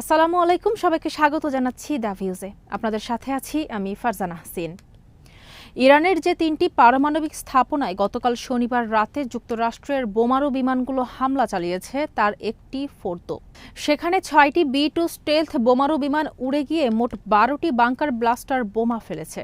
আসসালামু আলাইকুম, সবাইকে স্বাগত জানাচ্ছি দ্য ভিউজে। আপনাদের সাথে আছি আমি ফারজানা হাসিন। ইরানের যে তিনটি পারমাণবিক স্থাপনায় গতকাল শনিবার রাতে যুক্তরাষ্ট্রের বোমারু বিমানগুলো হামলা চালিয়েছে, তার একটি ফোর্দ। সেখানে ছয়টি বি টু স্টেলথ বোমারু বিমান উড়ে গিয়ে মোট বারোটি বাংকার ব্লাস্টার বোমা ফেলেছে।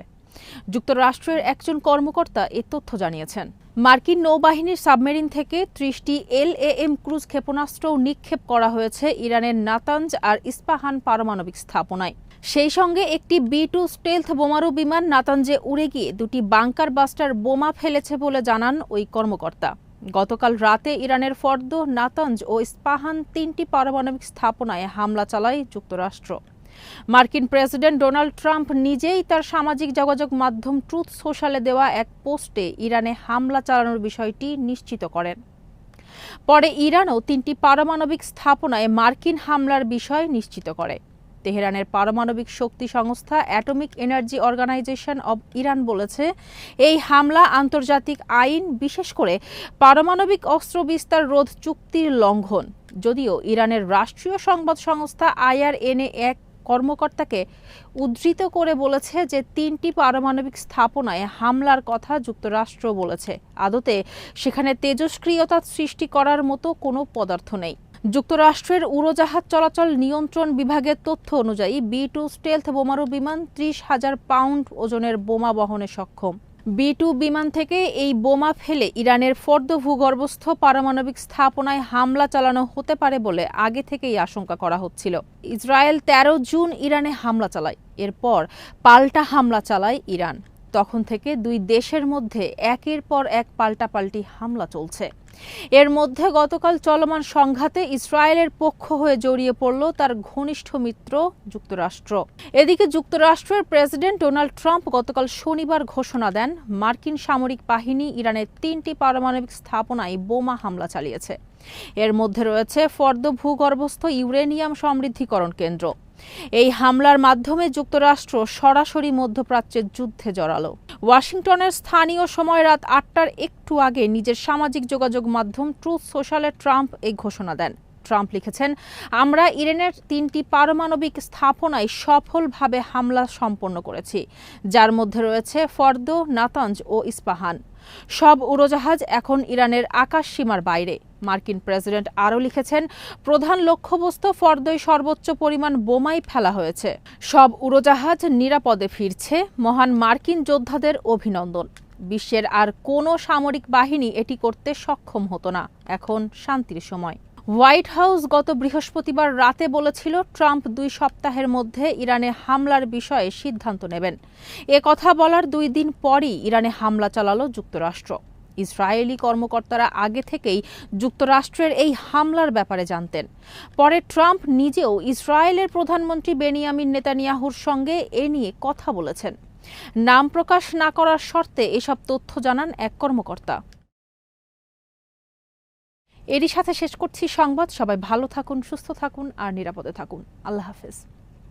যুক্তরাষ্ট্রের একজন কর্মকর্তা এ তথ্য জানিয়েছেন। মার্কিন নৌবাহিনীর সাবমেরিন থেকে ত্রিশটি এল এম ক্রুজ ক্ষেপণাস্ত্রও নিক্ষেপ করা হয়েছে ইরানের নাতাঞ্জ আর ইস্পাহান পারমাণবিক স্থাপনায়। সেই সঙ্গে একটি বি টু স্টেলথ বোমারু বিমান নাতাঞ্জে উড়ে গিয়ে দুটি বাংকার বাস্টার বোমা ফেলেছে বলে জানান ওই কর্মকর্তা। গতকাল রাতে ইরানের ফর্দ, নাতাঞ্জ ও ইস্পাহান তিনটি পারমাণবিক স্থাপনায় হামলা চালায় যুক্তরাষ্ট্র। মার্কিন প্রেসিডেন্ট ডোনাল্ড ট্রাম্প নিজেই তার সামাজিক যোগাযোগ মাধ্যম ট্রুথ সোশ্যালে দেওয়া এক পোস্টে ইরানে হামলা চালানোর বিষয়টি নিশ্চিত করেন। পরে ইরানও তিনটি পারমাণবিক স্থাপনায় মার্কিন হামলার বিষয় নিশ্চিত করে। তেহরানের পারমাণবিক শক্তি সংস্থা atomic energy organisation of Iran বলেছে, এই হামলা আন্তর্জাতিক আইন বিশেষ করে পারমাণবিক অস্ত্র বিস্তার রোধ চুক্তির লঙ্ঘন। যদিও ইরানের রাষ্ট্রীয় সংবাদ সংস্থা আইআরএনএ এক কর্মকর্তাকে উদ্ধৃত করে বলেছে যে তিনটি পারমাণবিক স্থাপনায় হামলার কথা যুক্তরাষ্ট্র বলেছে। আদতে সেখানে তেজস্ক্রিয়তা সৃষ্টি করার মতো কোনো পদার্থ নেই। যুক্তরাষ্ট্রের উড়োজাহাজ চলাচল নিয়ন্ত্রণ বিভাগের তথ্য অনুযায়ী বি টু স্টেলথ বোমারু বিমান ত্রিশ হাজার পাউন্ড ওজনের বোমা বহনে সক্ষম। বি টু বিমান থেকে এই বোমা ফেলে ইরানের ফর্দ ভূগর্ভস্থ পারমাণবিক স্থাপনায় হামলা চালানো হতে পারে বলে আগে থেকেই আশঙ্কা করা হচ্ছিল। ইসরায়েল ১৩ জুন ইরানে হামলা চালায়। এরপর পাল্টা হামলা চালায় ইরান। তখন থেকে দুই দেশের মধ্যে একের পর এক পাল্টাপাল্টি হামলা চলছে। এর মধ্যে গতকাল চলমান সংঘাতে ইসরায়েলের পক্ষ হয়ে জড়িয়ে পড়ল তার ঘনিষ্ঠ মিত্র যুক্তরাষ্ট্র। এদিকে যুক্তরাষ্ট্রের প্রেসিডেন্ট ডোনাল্ড ট্রাম্প গতকাল শনিবার ঘোষণা দেন, মার্কিন সামরিক বাহিনী ইরানের তিনটি পারমাণবিক স্থাপনায় বোমা হামলা চালিয়েছে। এর মধ্যে রয়েছে ফর্দ ভূগর্ভস্থ ইউরেনিয়াম সমৃদ্ধিকরণ কেন্দ্র। এই হামলার মাধ্যমে যুক্তরাষ্ট্র সরাসরি মধ্যপ্রাচ্যের যুদ্ধে জড়ালো। ওয়াশিংটনের স্থানীয় সময় রাত আটটার একটু আগে নিজের সামাজিক যোগাযোগ মাধ্যম ট্রুথ সোশ্যালে ট্রাম্প এই ঘোষণা দেন। ট্রাম্প লিখেছেন, আমরা ইরানের তিনটি পারমাণবিক স্থাপনায় সফলভাবে হামলা সম্পন্ন করেছি, যার মধ্যে রয়েছে ফর্দ, নাতাঞ্জ ও ইস্পাহান। সব উড়োজাহাজ এখন ইরানের আকাশ সীমার বাইরে। মার্কিন প্রেসিডেন্ট আরও লিখেছেন, প্রধান লক্ষ্যবস্তু ফর্দই সর্বোচ্চ পরিমাণ বোমাই ফেলা হয়েছে। সব উড়োজাহাজ নিরাপদে ফিরছে, মহান মার্কিন যোদ্ধাদের অভিনন্দন। বিশ্বের আর কোনো সামরিক বাহিনী এটি করতে সক্ষম হতো না। এখন শান্তির সময়। হোয়াইট হাউস গত বৃহস্পতিবার রাতে বলেছিল, ট্রাম্প দুই সপ্তাহের মধ্যে ইরানে হামলার বিষয়ে সিদ্ধান্ত নেবেন। এ কথা বলার দুই দিন পরই ইরানে হামলা চালালো যুক্তরাষ্ট্র। ইসরায়েলি কর্মকর্তারা আগে থেকেই যুক্তরাষ্ট্রের এই হামলার ব্যাপারে জানতেন। পরে ট্রাম্প নিজেও ইসরায়েলের প্রধানমন্ত্রী বেনিয়ামিন নেতানিয়াহুর সঙ্গে এ নিয়ে কথা বলেছেন। নাম প্রকাশ না করার শর্তে এসব তথ্য জানান এক কর্মকর্তা। এরই সাথে শেষ করছি সংবাদ। সবাই ভালো থাকুন, সুস্থ থাকুন আর নিরাপদে থাকুন। আল্লাহ হাফেজ।